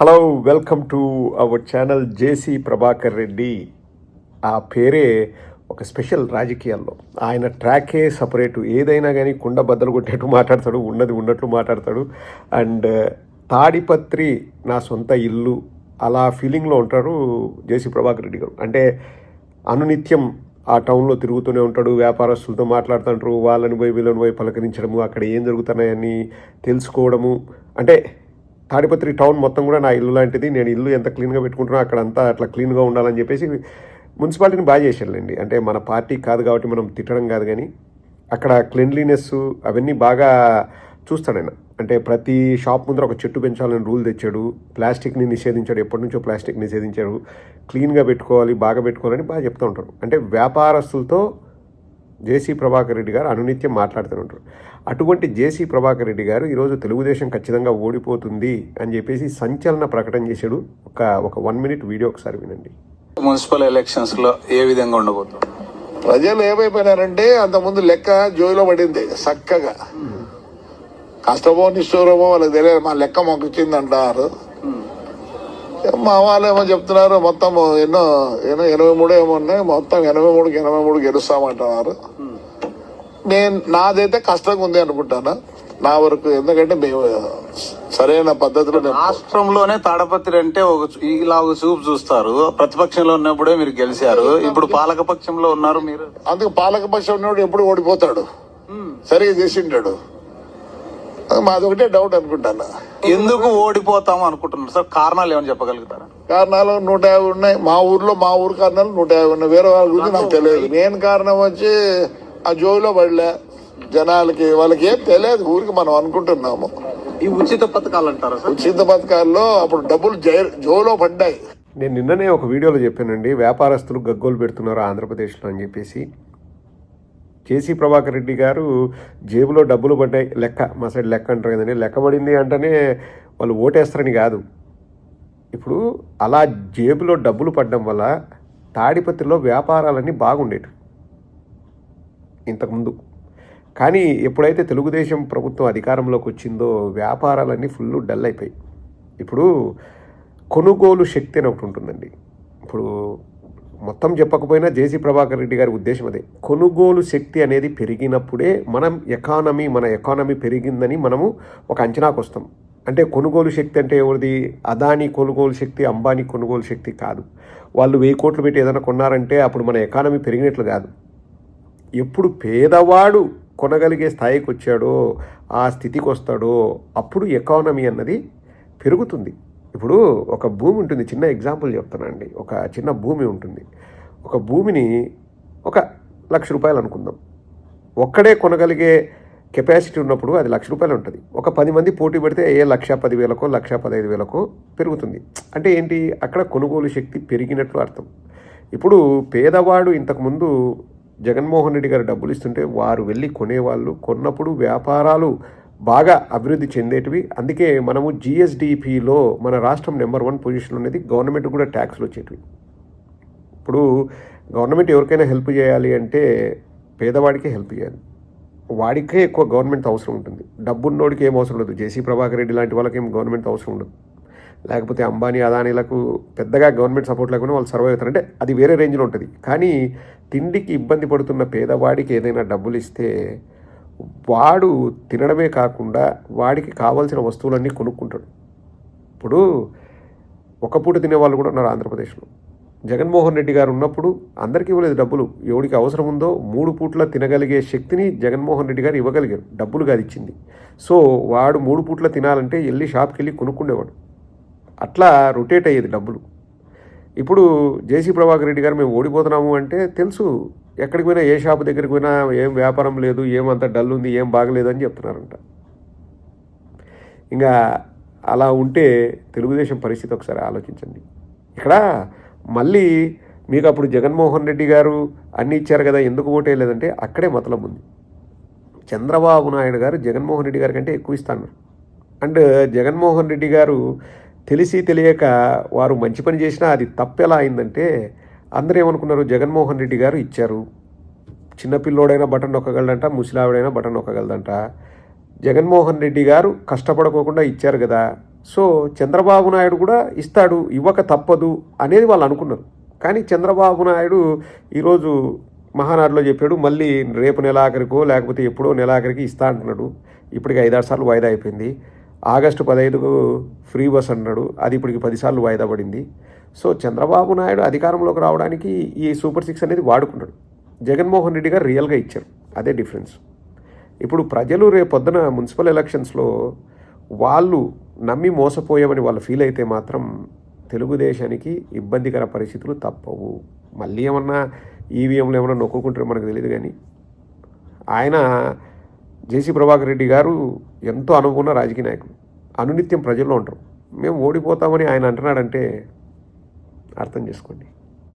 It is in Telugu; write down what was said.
Hello welcome to our channel JC Prabhakar Reddy ఆ పేరే ఒక స్పెషల్ రాజకీయాల్లో. ఆయన ట్రాకే సపరేటు ఏదైనా కానీ కుండ బద్దలు కొట్టేట్టు మాట్లాడతాడు ఉన్నది ఉన్నట్లు మాట్లాడతాడు. అండ్ తాడిపత్రి నా సొంత ఇల్లు అలా ఫీలింగ్లో ఉంటారు జేసీ ప్రభాకర్ రెడ్డి గారు. అంటే అనునిత్యం ఆ టౌన్లో తిరుగుతూనే ఉంటాడు వ్యాపారస్తులతో మాట్లాడుతుంటారు వాళ్ళని పోయి వీళ్ళని పోయి పలకరించడము అక్కడ ఏం జరుగుతున్నాయని తెలుసుకోవడము. అంటే తాడిపత్రి టౌన్ మొత్తం కూడా నా ఇల్లు లాంటిది. నేను ఇల్లు ఎంత క్లీన్గా పెట్టుకుంటున్నా అక్కడ అంతా అట్లా క్లీన్గా ఉండాలని చెప్పేసి మున్సిపాలిటీని బాగా చేశారులేండి అంటే మన పార్టీ కాదు కాబట్టి మనం తిట్టడం కాదు కానీ అక్కడ క్లీన్లీనెస్ అవన్నీ బాగా చూస్తాడు ఆయన. అంటే ప్రతి షాప్ ముందర ఒక చెట్టు పెంచాలని రూల్ తెచ్చాడు. ప్లాస్టిక్ని నిషేధించాడు. ఎప్పటి నుంచో ప్లాస్టిక్ నిషేధించాడు క్లీన్గా పెట్టుకోవాలి బాగా పెట్టుకోవాలని బాగా చెప్తూ ఉంటాడు అంటే వ్యాపారస్తులతో జేసీ ప్రభాకర్ రెడ్డి గారు అనునిత్యం మాట్లాడుతూ ఉంటారు. అటువంటి జేసీ ప్రభాకర్ రెడ్డి గారు ఈరోజు తెలుగుదేశం ఖచ్చితంగా ఓడిపోతుంది అని చెప్పేసి సంచలన ప్రకటన చేశాడు. ఒక ఒక వన్ మినిట్ వీడియో ఒకసారి వినండి. మున్సిపల్ ఎలక్షన్స్లో ఏ విధంగా ఉండబోతుంది? ప్రజలు ఏమైపోయినారంటే అంతకుముందు లెక్క జోయిలో పడింది చక్కగా. కష్టమో నిష్ఠూరమో వాళ్ళకి తెలియదు మా లెక్క మాకు ఇచ్చింది అంటారు మా వాళ్ళు ఏమో చెప్తున్నారు మొత్తం ఎన్నో ఎన్నో ఎనభై మూడు ఏమో ఉన్నాయి మొత్తం ఎనభై మూడుకి ఎనభై మూడు గెలుస్తామంటున్నారు. నేను నాదైతే కష్టంగా ఉంది అనుకుంటాను నా వరకు ఎందుకంటే మేము సరైన పద్ధతిలో రాష్ట్రంలోనే తాడపత్రి అంటే ఒక ఇలా ఒక చూపు చూస్తారు. ప్రతిపక్షంలో ఉన్నప్పుడే మీరు గెలిచారు. ఇప్పుడు పాలక పక్షంలో ఉన్నారు మీరు. అందుకు పాలకపక్షం ఉన్నవాడు ఎప్పుడు ఓడిపోతాడు. సరిగా చేసింటాడు మాది ఒకటే డౌట్ అనుకుంటాను. ఎందుకు ఓడిపోతాం అనుకుంటున్నారు? సార్ కారణాలు ఏమైనా చెప్పగలుగుతారా? కారణాలు నూట యాభై ఉన్నాయి. మా ఊర్లో మా ఊరు కారణాలు నూట యాభై ఉన్నాయి. వేరే వాళ్ళ గురించి నాకు తెలియదు. నేను కారణం వచ్చి ఆ జోయిలో పడలే. జనాలకి వాళ్ళకి ఏం తెలియదు. ఊరికి మనం అనుకుంటున్నాము. ఈ ఉచిత పథకాలు అంటారా సార్? ఉచిత పథకాల్లో అప్పుడు డబ్బులు జై- జోలో పడ్డాయి. నేను నిన్ననే ఒక వీడియోలో చెప్పానండి. వ్యాపారస్తులు గగ్గోలు పెడుతున్నారు ఆంధ్రప్రదేశ్లో అని చెప్పేసి. కేసీ ప్రభాకర్ రెడ్డి గారు జేబులో డబ్బులు పడ్డాయి. లెక్క మా సైడ్ లెక్క అంటారు కదండి. లెక్క పడింది అంటేనే వాళ్ళు ఓటేస్తారని కాదు. ఇప్పుడు అలా జేబులో డబ్బులు పడడం వల్ల తాడిపత్రిలో వ్యాపారాలన్నీ బాగుండేవి ఇంతకుముందు. కానీ ఎప్పుడైతే తెలుగుదేశం ప్రభుత్వం అధికారంలోకి వచ్చిందో వ్యాపారాలన్నీ ఫుల్ డల్ అయిపోయాయి. ఇప్పుడు కొనుగోలు శక్తి అని ఒకటి ఉంటుందండి. ఇప్పుడు మొత్తం చెప్పకపోయినా జేసీ ప్రభాకర్ రెడ్డి గారి ఉద్దేశం అదే. కొనుగోలు శక్తి అనేది పెరిగినప్పుడే మనం ఎకానమీ మన ఎకానమీ పెరిగిందని మనము ఒక అంచనాకు వస్తాం. అంటే కొనుగోలు శక్తి అంటే ఎవరిది? అదాని కొనుగోలు శక్తి అంబానీ కొనుగోలు శక్తి కాదు. వాళ్ళు వెయ్యి కోట్లు పెట్టి ఏదైనా కొన్నారంటే అప్పుడు మన ఎకానమీ పెరిగినట్లు కాదు. ఎప్పుడు పేదవాడు కొనగలిగే స్థాయికి వచ్చాడో ఆ స్థితికి వస్తాడో అప్పుడు ఎకానమీ అన్నది పెరుగుతుంది. ఇప్పుడు ఒక భూమి ఉంటుంది చిన్న ఎగ్జాంపుల్ చెప్తానండి ఒక చిన్న భూమి ఉంటుంది. ఒక భూమిని ఒక లక్ష రూపాయలు అనుకుందాం. ఒక్కడే కొనగలిగే కెపాసిటీ ఉన్నప్పుడు అది లక్ష రూపాయలు ఉంటుంది. ఒక పది మంది పోటీ పెడితే ఏ లక్ష పదివేలకో లక్ష పదహైదు వేలకో పెరుగుతుంది. అంటే ఏంటి? అక్కడ కొనుగోలు శక్తి పెరిగినట్లు అర్థం. ఇప్పుడు పేదవాడు ఇంతకుముందు జగన్మోహన్ రెడ్డి గారు డబ్బులు ఇస్తుంటే వారు వెళ్ళి కొనేవాళ్ళు. కొన్నప్పుడు వ్యాపారాలు బాగా అభివృద్ధి చెందేటివి. అందుకే మనము జిఎస్డిపిలో మన రాష్ట్రం నెంబర్ వన్ పొజిషన్ ఉన్నది. గవర్నమెంట్ కూడా ట్యాక్స్లు వచ్చేటివి. ఇప్పుడు గవర్నమెంట్ ఎవరికైనా హెల్ప్ చేయాలి అంటే పేదవాడికే హెల్ప్ చేయాలి. వాడికే ఎక్కువ గవర్నమెంట్ అవసరం ఉంటుంది. డబ్బున్నోడికి ఏం అవసరం లేదు జేసీ ప్రభాకర్ రెడ్డి లాంటి వాళ్ళకి ఏం గవర్నమెంట్ అవసరం ఉండదు. లేకపోతే అంబానీ అదానీలకు పెద్దగా గవర్నమెంట్ సపోర్ట్ లేకుండా వాళ్ళు సర్వైవ్ అవుతారు. అంటే అది వేరే రేంజ్లో ఉంటుంది. కానీ తిండికి ఇబ్బంది పడుతున్న పేదవాడికి ఏదైనా డబ్బులు ఇస్తే వాడు తినడమే కాకుండా వాడికి కావాల్సిన వస్తువులన్నీ కొనుక్కుంటాడు. ఇప్పుడు ఒక పూట తినేవాళ్ళు కూడా ఉన్నారు ఆంధ్రప్రదేశ్లో. జగన్మోహన్ రెడ్డి గారు ఉన్నప్పుడు అందరికీ ఇవ్వలేదు డబ్బులు. ఎవడికి అవసరం ఉందో మూడు పూట్ల తినగలిగే శక్తిని జగన్మోహన్ రెడ్డి గారు ఇవ్వగలిగారు. డబ్బులు కాదు ఇచ్చింది. సో వాడు మూడు పూట్ల తినాలంటే వెళ్ళి షాప్కి వెళ్ళి కొనుక్కునేవాడు అట్లా రొటేట్ అయ్యేది డబ్బులు. ఇప్పుడు జేసీ ప్రభాకర్ రెడ్డి గారు మేము ఓడిపోతున్నాము అంటే తెలుసు ఎక్కడికి పోయినా ఏ షాప్ దగ్గరికి పోయినా ఏం వ్యాపారం లేదు ఏమంత డల్ ఉంది ఏం బాగలేదు అని చెప్తున్నారంట. ఇంకా అలా ఉంటే తెలుగుదేశం పరిస్థితి ఒకసారి ఆలోచించండి. ఇక్కడ మళ్ళీ మీకు అప్పుడు జగన్మోహన్ రెడ్డి గారు అన్ని ఇచ్చారు కదా ఎందుకు ఓటేయలేదంటే అక్కడే మతలం ఉంది. చంద్రబాబు నాయుడు గారు జగన్మోహన్ రెడ్డి గారి కంటే ఎక్కువ ఇస్తాను అండ్ జగన్మోహన్ రెడ్డి గారు తెలిసి తెలియక వారు మంచి పని చేసినా అది తప్పెలా అయిందంటే అందరూ ఏమనుకున్నారు? జగన్మోహన్ రెడ్డి గారు ఇచ్చారు. చిన్నపిల్లోడైనా బటన్ నొక్కగలడంట ముసలావిడైనా బటన్ నొక్కగలదంట. జగన్మోహన్ రెడ్డి గారు కష్టపడకోకుండా ఇచ్చారు కదా. సో చంద్రబాబు నాయుడు కూడా ఇస్తాడు ఇవ్వక తప్పదు అనేది వాళ్ళు అనుకున్నారు. కానీ చంద్రబాబు నాయుడు ఈరోజు మహానాడులో చెప్పాడు మళ్ళీ రేపు నెలాఖరికో లేకపోతే ఎప్పుడో నెలాఖరికి ఇస్తా అంటున్నాడు. ఇప్పటికి ఐదారు సార్లు వాయిదా అయిపోయింది. ఆగస్టు పదహైదుకు ఫ్రీ బస్ అన్నాడు. అది ఇప్పటికి పదిసార్లు వాయిదా పడింది. సో చంద్రబాబు నాయుడు అధికారంలోకి రావడానికి ఈ సూపర్ సిక్స్ అనేది వాడుకున్నాడు. జగన్మోహన్ రెడ్డి గారు రియల్గా ఇచ్చారు. అదే డిఫరెన్స్. ఇప్పుడు ప్రజలు రేపు పొద్దున మున్సిపల్ ఎలక్షన్స్లో వాళ్ళు నమ్మి మోసపోయామని వాళ్ళు ఫీల్ అయితే మాత్రం తెలుగుదేశానికి ఇబ్బందికర పరిస్థితులు తప్పవు. మళ్ళీ ఏమన్నా ఈవీఎంలు ఏమన్నా నొక్కుంటారో మనకు తెలియదు కానీ ఆయన జేసీ ప్రభాకర్ రెడ్డి గారు ఎంతో అనుకున్న రాజకీయ నాయకుడు. అనునిత్యం ప్రజల్లో ఉంటారు. మేము ఓడిపోతామని ఆయన అంటున్నాడంటే అర్థం చేసుకోండి.